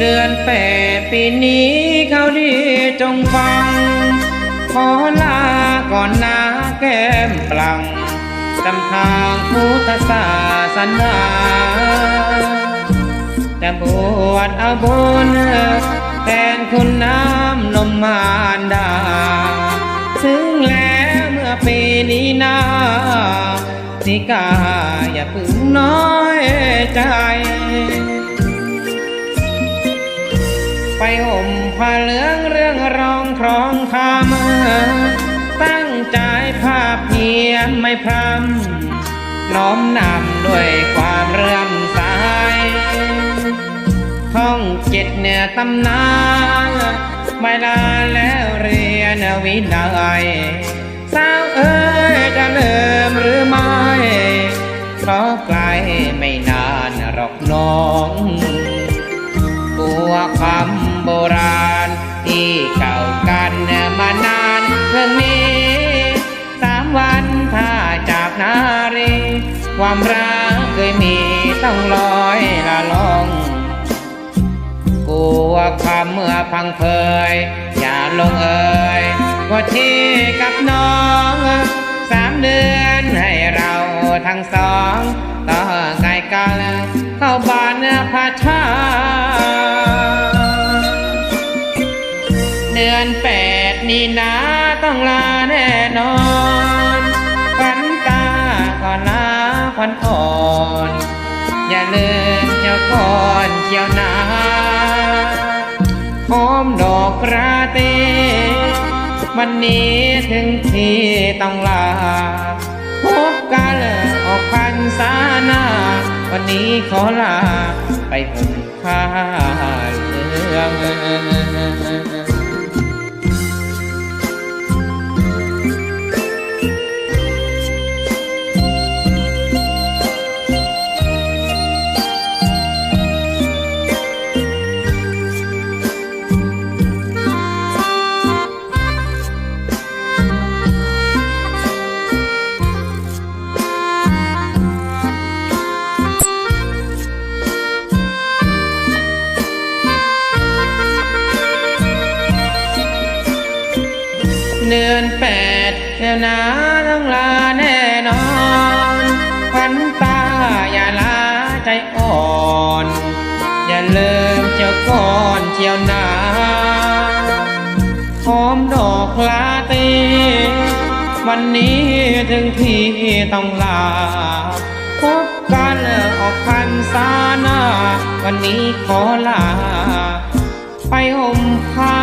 เดือนแปดปีนี้เขาดีจงฟัง ขอลาก่อนนะแก้มปลังจำทางพุทธศาสนาจะบวชเอาบุญแทนคุณน้ำนมมารดาซึ่งแล้วเมื่อปีนี้นาสิกาอย่าพึ่งน้อยใจ ไปห่มผ้าเหลืองเรื่องรองครองคำตั้งใจภาพเพียรไม่พรำน้อมนำด้วยความเรื่อมใสท่องเจ็ดเนือตำนานไม่ลาแล้วเรียนวินัยสาวเอ้ยจะเลิมหรือไม่เพราะไกลไม่นานหรอกน้อง มานานเรื่องนี้สามวันถ้าจากนารี ความรักเคยมีต้องลอยละลองกลัวความเมื่อพังเพยอย่าลงเอ่ยว่าที่กับน้องสามเดือนให้เราทั้งสองต่อไกลกันเข้าบ้านพระชาเดือนแปด นี่นาต้องลาแน่นอนขวัญตาก่อนลาขวัญอ่อน อย่าลืมเจ้าก่อนเที่ยวนาหอมดอกราตวันนี้ถึงที่ต้องลาพบกันออกพันษาหน้าวันนี้ขอลาไปห่มผ้า เดือนแปดเดี๋ยวนาต้องลาแน่นอนขวัญตาอย่าลาใจอ่อน อย่าลืมเจ้าก่อนเที่ยวนาหอมดอกลาตีวันนี้ถึงที่ต้องลาพบกันออกพันษาหน้า วันนี้ขอลา ไปห่มผ้า